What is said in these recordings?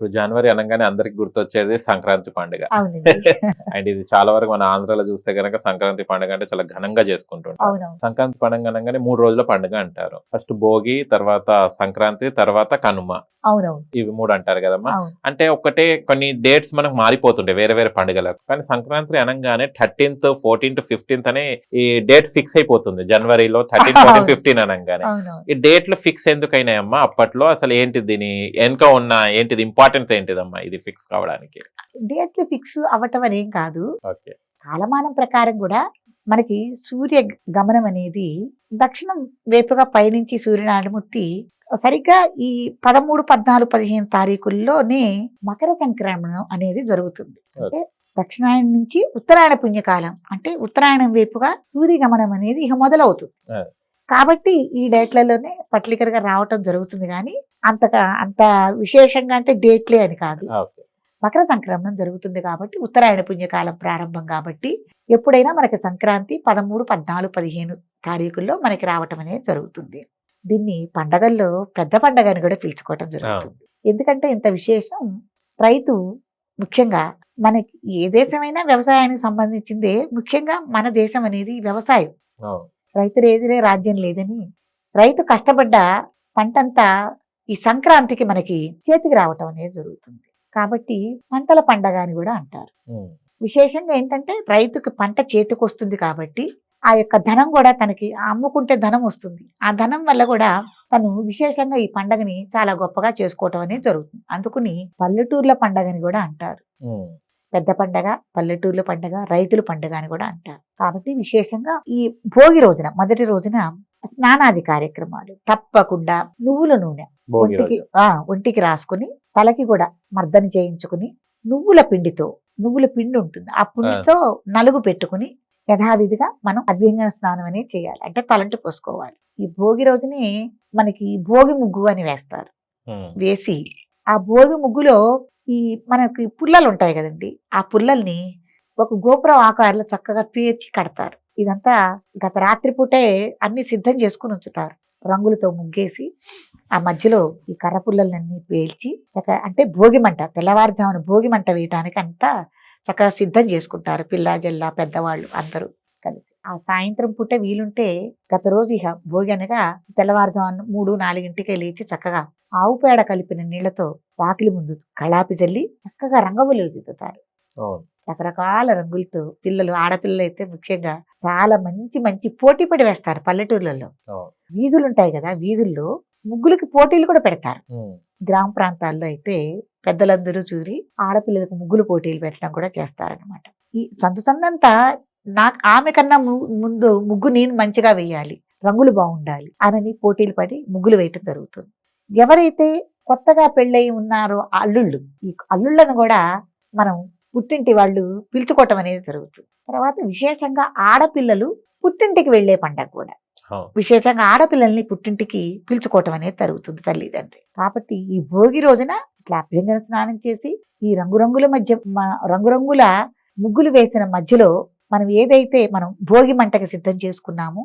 ఇప్పుడు జనవరి అనగానే అందరికి గుర్తొచ్చేది సంక్రాంతి పండుగ. అండ్ ఇది చాలా వరకు మన ఆంధ్రాలో చూస్తే కనుక సంక్రాంతి పండుగ అంటే చాలా ఘనంగా చేసుకుంటుంటాం అవునవును. సంక్రాంతి పండుగ అనగానే మూడు రోజుల పండుగ అంటారు. ఫస్ట్ భోగి తర్వాత సంక్రాంతి తర్వాత కనుమ. ఇవి మూడు అంటారు కదమ్మా. అంటే ఒకటే కొన్ని డేట్స్ మనకు మారిపోతుంటాయి వేరే వేరే పండుగలకు. కానీ సంక్రాంతి అనగానే థర్టీన్త్ ఫోర్టీన్త్ ఫిఫ్టీన్త్ అనే ఈ డేట్ ఫిక్స్ అయిపోతుంది. జనవరిలో థర్టీన్ ఫోర్టీన్ ఫిఫ్టీన్ అనగానే. ఈ డేట్లు ఫిక్స్ ఎందుకైనాయమ్మా? అప్పట్లో అసలు ఏంటి దీని వెనుక ఉన్న ఏంటిది ఇంపార్టెన్స్ ఏంటిదమ్మా ఇది ఫిక్స్ కావడానికి? డేట్లు ఫిక్స్ అవ్వటం అనేం కాదు. ఓకే. కాలమానం ప్రకారం కూడా మనకి సూర్య గమనం అనేది దక్షిణం వైపుగా పయనించి సూర్యనారాయణమూర్తి సరిగ్గా ఈ పదమూడు పద్నాలుగు పదిహేను తారీఖుల్లోనే మకర సంక్రమణం అనేది జరుగుతుంది. అంటే దక్షిణాయనం నుంచి ఉత్తరాయణ పుణ్యకాలం అంటే ఉత్తరాయణం వైపుగా సూర్యగమనం అనేది ఇక మొదలవుతుంది. కాబట్టి ఈ డేట్లలోనే పట్లికర్గా రావటం జరుగుతుంది కానీ అంతగా అంత విశేషంగా అంటే డేట్లే అని కాదు. మకర సంక్రమణం జరుగుతుంది కాబట్టి ఉత్తరాయణ పుణ్యకాలం ప్రారంభం కాబట్టి ఎప్పుడైనా మనకి సంక్రాంతి పదమూడు పద్నాలుగు పదిహేను తారీఖుల్లో మనకి రావటం అనేది జరుగుతుంది. దీన్ని పండగల్లో పెద్ద పండగ అని కూడా పిలుచుకోవటం జరుగుతుంది. ఎందుకంటే ఇంత విశేషం రైతు ముఖ్యంగా మనకి ఏ దేశమైనా వ్యవసాయానికి సంబంధించిందే ముఖ్యంగా మన దేశం అనేది వ్యవసాయం. రైతు లేదులే రాజ్యం లేదని. రైతు కష్టపడ్డ పంటంతా ఈ సంక్రాంతికి మనకి చేతికి రావటం అనేది జరుగుతుంది. కాబట్టి పంటల పండగ అని కూడా అంటారు. విశేషంగా ఏంటంటే రైతుకి పంట చేతికి వస్తుంది కాబట్టి ఆ యొక్క ధనం కూడా తనకి అమ్ముకుంటే ధనం వస్తుంది. ఆ ధనం వల్ల కూడా తను విశేషంగా ఈ పండగని చాలా గొప్పగా చేసుకోవటం అనేది జరుగుతుంది. అందుకుని పల్లెటూర్ల పండగని కూడా అంటారు. పెద్ద పండగ పల్లెటూర్ల పండగ రైతుల పండగ అని కూడా అంటారు. కాబట్టి విశేషంగా ఈ భోగి రోజున మొదటి రోజున స్నానాది కార్యక్రమాలు తప్పకుండా నువ్వుల నూనె ఒంటికి ఆ ఒంటికి రాసుకుని తలకి కూడా మర్దన చేయించుకుని నువ్వుల పిండితో నువ్వుల పిండి ఉంటుంది. ఆ పిండితో నలుగు పెట్టుకుని యథావిధిగా మనం అభ్యంగన స్నానం అనేది చేయాలి. అంటే తలంటి పోసుకోవాలి. ఈ భోగి రోజుని మనకి భోగి ముగ్గు అని వేస్తారు. వేసి ఆ భోగి ముగ్గులో ఈ మనకి పుల్లలు ఉంటాయి కదండి. ఆ పుల్లల్ని ఒక గోపురం ఆకారంలో చక్కగా పేర్చి కడతారు. ఇదంతా గత రాత్రి పూటే అన్ని సిద్ధం చేసుకుని ఉంచుతారు. రంగులతో ముగ్గేసి ఆ మధ్యలో ఈ కర్ర పుల్లలన్నీ పేల్చి చక్కగా అంటే భోగిమంట తెల్లవారుజామున భోగిమంట వేయటానికి అంతా చక్కగా సిద్ధం చేసుకుంటారు పిల్ల జల్ల పెద్దవాళ్ళు అందరూ కలిసి. ఆ సాయంత్రం పూట వీలుంటే గత రోజు ఇక భోగి అనగా తెల్లవారుజామున మూడు నాలుగింటికే లేచి చక్కగా ఆవు పేడ కలిపిన నీళ్ళతో వాకిలి ముందు కళాపి జల్లి చక్కగా రంగవల్లులు దిద్దుతారు. రకరకాల రంగులతో పిల్లలు ఆడపిల్లలు అయితే ముఖ్యంగా చాలా మంచి మంచి పోటీ పడి వేస్తారు పల్లెటూర్లలో. వీధులు ఉంటాయి కదా వీధుల్లో ముగ్గులకి పోటీలు కూడా పెడతారు. గ్రామ ప్రాంతాల్లో అయితే పెద్దలందరూ చూరి ఆడపిల్లలకు ముగ్గులు పోటీలు పెట్టడం కూడా చేస్తారనమాట ఈ సందంతా నాకు ఆమె కన్నా ముందు ముగ్గు నేను మంచిగా వేయాలి రంగులు బాగుండాలి అనని పోటీలు పడి ముగ్గులు వేయటం జరుగుతుంది. ఎవరైతే కొత్తగా పెళ్ళయి ఉన్నారో అల్లుళ్ళు ఈ అల్లుళ్ళను కూడా మనం పుట్టింటి వాళ్ళు పిలుచుకోవటం అనేది జరుగుతుంది. తర్వాత విశేషంగా ఆడపిల్లలు పుట్టింటికి వెళ్ళే పండగ కూడా. విశేషంగా ఆడపిల్లల్ని పుట్టింటికి పిలుచుకోవటం అనేది జరుగుతుంది తల్లిదండ్రి. కాబట్టి ఈ భోగి రోజున ఇట్లా అభ్యంగన స్నానం చేసి ఈ రంగురంగుల మధ్య రంగురంగుల ముగ్గులు వేసిన మధ్యలో మనం ఏదైతే మనం భోగి మంటకి సిద్ధం చేసుకున్నామో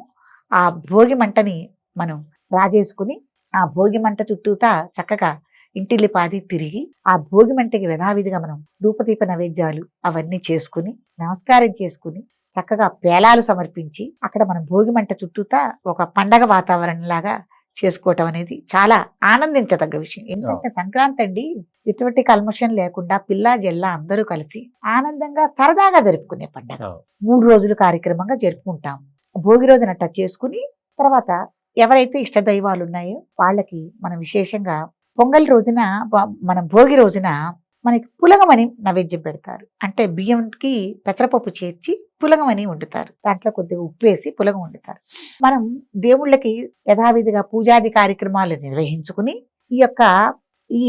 ఆ భోగి మంటని మనం రాజేసుకుని ఆ భోగి మంట చుట్టూతా చక్కగా ఇంటిల్లి పాది తిరిగి ఆ భోగి మంటకి యథావిధిగా మనం ధూపదీప నైవేద్యాలు అవన్నీ చేసుకుని నమస్కారం చేసుకుని చక్కగా పేలాలు సమర్పించి అక్కడ మనం భోగి మంట చుట్టూతా ఒక పండగ వాతావరణం లాగా చేసుకోవటం అనేది చాలా ఆనందించదగ్గ విషయం. ఎందుకంటే సంక్రాంతి అండి ఎటువంటి కల్మషం లేకుండా పిల్ల జెల్ల అందరూ కలిసి ఆనందంగా సరదాగా జరుపుకునే పండగ. మూడు రోజులు కార్యక్రమంగా జరుపుకుంటాం. భోగి రోజున టచ్ చేసుకుని తర్వాత ఎవరైతే ఇష్ట దైవాలు ఉన్నాయో వాళ్ళకి మనం విశేషంగా పొంగల్ రోజున మనం మన భోగి రోజున మనకి పులగమని నైవేద్యం పెడతారు. అంటే బియ్యంకి పెసరపప్పు చేర్చి పులగమని వండుతారు. దాంట్లో కొద్దిగా ఉప్పు వేసి పులగం వండుతారు. మనం దేవుళ్ళకి యథావిధిగా పూజాది కార్యక్రమాలు నిర్వహించుకుని ఈ యొక్క ఈ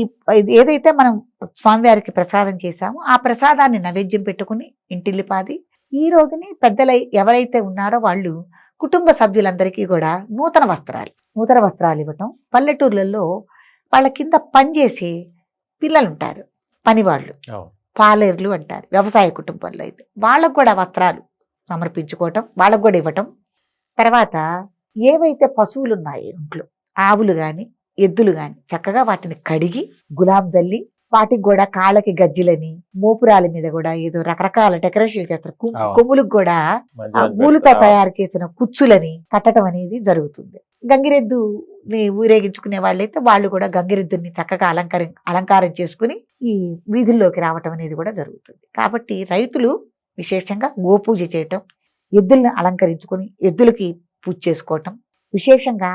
ఏదైతే మనం స్వామివారికి ప్రసాదం చేశామో ఆ ప్రసాదాన్ని నైవేద్యం పెట్టుకుని ఇంటిల్లిపాది ఈ రోజుని పెద్దలై ఎవరైతే ఉన్నారో వాళ్ళు కుటుంబ సభ్యులందరికీ కూడా నూతన వస్త్రాలు నూతన వస్త్రాలు ఇవ్వటం. పల్లెటూర్లలో వాళ్ళ కింద పనిచేసే పిల్లలు ఉంటారు పనివాళ్ళు. పాలేర్లు అంటారు వ్యవసాయ కుటుంబంలో అయితే వాళ్ళకు కూడా వస్త్రాలు సమర్పించుకోవటం వాళ్ళకు కూడా ఇవ్వటం తర్వాత ఏవైతే పశువులు ఉన్నాయో ఇంట్లో ఆవులు కానీ ఎద్దులు కానీ చక్కగా వాటిని కడిగి గులాబ్ జల్లి వాటికి కూడా కాళ్ళకి గజ్జిలని మోపురాల మీద కూడా ఏదో రకరకాల డెకరేషన్ చేస్తారు. కొమ్ములకు కూడా పెడతారు. తయారు చేసిన కుచ్చులని కట్టడం అనేది జరుగుతుంది గంగిరెద్దు ఊరేగించుకునే వాళ్ళైతే వాళ్ళు కూడా గంగిరెద్దుని చక్కగా అలంకరి అలంకారం చేసుకుని ఈ వీధుల్లోకి రావటం అనేది కూడా జరుగుతుంది. కాబట్టి రైతులు విశేషంగా గోపూజ చేయటం ఎద్దులను అలంకరించుకొని ఎద్దులకి పూజ చేసుకోవటం విశేషంగా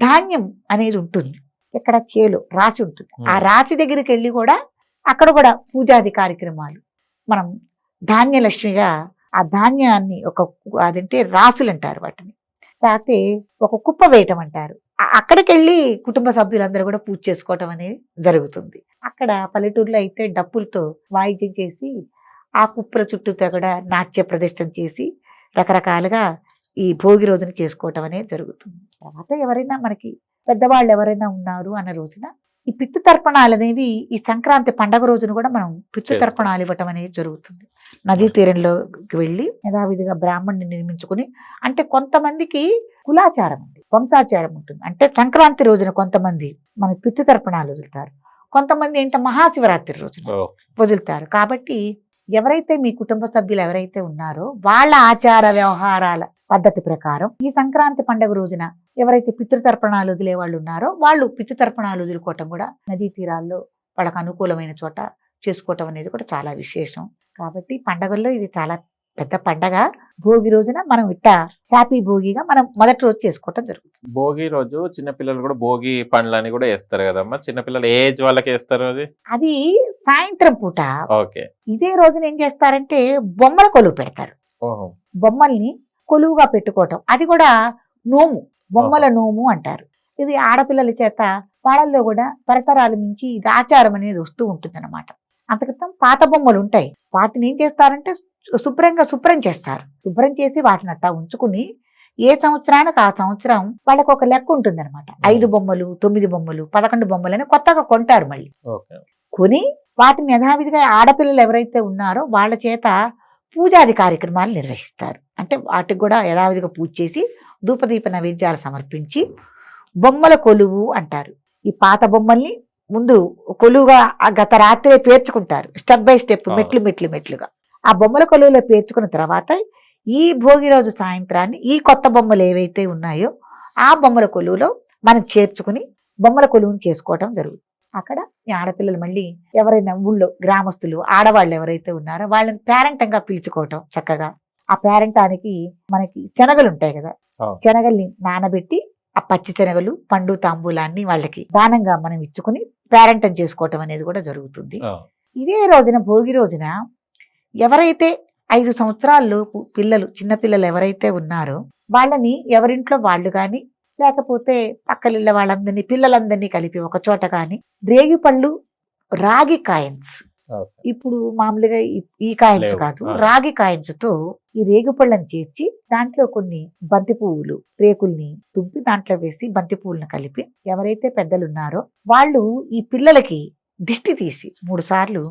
ధాన్యం అనేది ఉంటుంది. ఇక్కడ చేలు రాసి ఉంటుంది. ఆ. రాశి దగ్గరికి వెళ్ళి కూడా అక్కడ కూడా పూజాది కార్యక్రమాలు. మనం ధాన్యలక్ష్మిగా ఆ ధాన్యాన్ని ఒక అదంటే రాసులు అంటారు వాటిని. లేకపోతే ఒక కుప్ప వేయటం అంటారు. అక్కడికి వెళ్ళి కుటుంబ సభ్యులందరూ కూడా పూజ చేసుకోవటం అనేది జరుగుతుంది. అక్కడ పల్లెటూరులో అయితే డప్పులతో వాయిద్యం చేసి ఆ కుప్పల చుట్టూతో కూడా నాట్య ప్రదర్శన చేసి రకరకాలుగా ఈ భోగి రోజున చేసుకోవటం అనేది జరుగుతుంది. తర్వాత ఎవరైనా మనకి పెద్దవాళ్ళు ఎవరైనా ఉన్నారు అన్న రోజున ఈ పిత్తు తర్పణాలు అనేవి ఈ సంక్రాంతి పండగ రోజున కూడా మనం పిత్తు తర్పణాలు ఇవ్వటం అనేది జరుగుతుంది. నదీ తీరంలోకి వెళ్ళి యథావిధిగా బ్రాహ్మణ్ణి నిర్మించుకుని అంటే కొంతమందికి కులాచారం ఉంది వంశాచారం ఉంటుంది. అంటే సంక్రాంతి రోజున కొంతమంది మన పితృ తర్పణాలు వదులుతారు. కొంతమంది ఏంటంటే మహాశివరాత్రి రోజున వదులుతారు. కాబట్టి ఎవరైతే మీ కుటుంబ సభ్యులు ఎవరైతే ఉన్నారో వాళ్ళ ఆచార వ్యవహారాల పద్ధతి ప్రకారం ఈ సంక్రాంతి పండుగ రోజున ఎవరైతే పితృతర్పణాలు వదిలే వాళ్ళు ఉన్నారో వాళ్ళు పితృతర్పణాలు వదులుకోవటం కూడా నదీ తీరాల్లో వాళ్ళకు అనుకూలమైన చోట చేసుకోవటం అనేది కూడా చాలా విశేషం. కాబట్టి పండగల్లో ఇది చాలా పెద్ద పండగ. భోగి రోజున మనం ఇట్ట హ్యాపీ భోగిగా మనం మొదటి రోజు చేసుకోవటం జరుగుతుంది. భోగి రోజు చిన్నపిల్లలు కూడా భోగి పండ్లని కూడా వేస్తారు కదమ్మా. చిన్నపిల్లలు ఏజ్ వాళ్ళకి వేస్తారు అది? అది సాయంత్రం పూట. ఓకే. ఇదే రోజున ఏం చేస్తారంటే బొమ్మల కొలువు పెడతారు. ఓహో. బొమ్మల్ని కొలువుగా పెట్టుకోవటం. అది కూడా నోము. బొమ్మల నోము అంటారు. ఇది ఆడపిల్లల చేత వాళ్ళల్లో కూడా తరతరాల నుంచి ఇది ఆచారం అనేది వస్తూ ఉంటుంది అనమాట పాత బొమ్మలు ఉంటాయి వాటిని ఏం చేస్తారంటే శుభ్రంగా శుభ్రం చేస్తారు. శుభ్రం చేసి వాటిని అట్టా ఉంచుకుని ఏ సంవత్సరానికి ఆ సంవత్సరం వాళ్ళకి ఒక లెక్క ఉంటుంది అనమాట ఐదు బొమ్మలు తొమ్మిది బొమ్మలు పదకొండు బొమ్మలు అని కొత్తగా కొంటారు మళ్ళీ. కొని వాటిని యథావిధిగా ఆడపిల్లలు ఎవరైతే ఉన్నారో వాళ్ళ చేత పూజాది కార్యక్రమాలు నిర్వహిస్తారు. అంటే వాటికి కూడా యథావిధిగా పూజ చేసి ధూపదీప నైవేద్యాలు సమర్పించి బొమ్మల కొలువు అంటారు. ఈ పాత బొమ్మల్ని ముందు కొలువుగా ఆ గత రాత్రే పేర్చుకుంటారు స్టెప్ బై స్టెప్. మెట్లు మెట్లు మెట్లుగా ఆ బొమ్మల కొలువులో పేర్చుకున్న తర్వాత ఈ భోగి రోజు సాయంత్రాన్ని ఈ కొత్త బొమ్మలు ఏవైతే ఉన్నాయో ఆ బొమ్మల కొలువులో మనం చేర్చుకుని బొమ్మల కొలువుని చేసుకోవటం జరుగుతుంది అక్కడ ఈ ఆడపిల్లలు మళ్ళీ ఎవరైనా ఊళ్ళో గ్రామస్తులు ఆడవాళ్ళు ఎవరైతే ఉన్నారో వాళ్ళని పేరెంటంగా పిలుచుకోవటం చక్కగా ఆ పేరెంటానికి మనకి శనగలు ఉంటాయి కదా. శనగల్ని నానబెట్టి ఆ పచ్చి శనగలు పండు తాంబూలాన్ని వాళ్ళకి దానంగా మనం ఇచ్చుకుని పేరెంటం చేసుకోవటం అనేది కూడా జరుగుతుంది ఇదే రోజున భోగి రోజున ఎవరైతే ఐదు సంవత్సరాల్లోపు పిల్లలు చిన్న పిల్లలు ఎవరైతే ఉన్నారో వాళ్ళని ఎవరింట్లో వాళ్ళు కానీ లేకపోతే పక్కలిళ్ళ వాళ్ళందరినీ పిల్లలందరినీ కలిపి ఒక చోట కానీ రేగి పళ్ళు రాగి కాయిన్స్. ఇప్పుడు మామూలుగా ఈ- కాయిన్స్. కాదు. రాగి కాయిన్స్తో ఈ రేగు పళ్ళని చేర్చి దాంట్లో కొన్ని బంతి పువ్వులు రేకుల్ని తుంపి దాంట్లో వేసి బంతి పువ్వులను కలిపి ఎవరైతే పెద్దలు ఉన్నారో వాళ్ళు ఈ పిల్లలకి దిష్టి తీసి మూడు సార్లు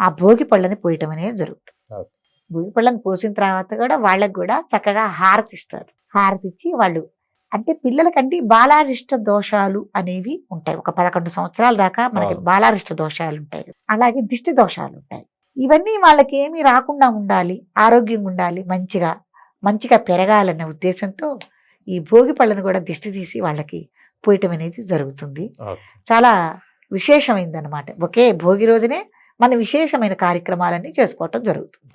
ఆ భోగి పళ్ళని పోయటం అనేది జరుగుతుంది. భోగి పళ్ళని పోసిన తర్వాత కూడా వాళ్ళకి కూడా చక్కగా హారతి ఇస్తారు హారతి ఇచ్చి వాళ్ళు అంటే పిల్లలకంటే బాలారిష్ట దోషాలు అనేవి ఉంటాయి. ఒక పదకొండు సంవత్సరాల దాకా మనకి. బాలారిష్ట దోషాలు ఉంటాయి అలాగే దిష్టి దోషాలు ఉంటాయి ఇవన్నీ వాళ్ళకి ఏమీ రాకుండా ఉండాలి ఆరోగ్యంగా ఉండాలి మంచిగా మంచిగా పెరగాలనే ఉద్దేశంతో ఈ భోగి పళ్ళను కూడా దిష్టి తీసి వాళ్ళకి పోయటం అనేది జరుగుతుంది. చాలా విశేషమైందన్నమాట. ఒకే భోగి రోజునే మన విశేషమైన కార్యక్రమాలన్నీ చేసుకోవటం జరుగుతుంది.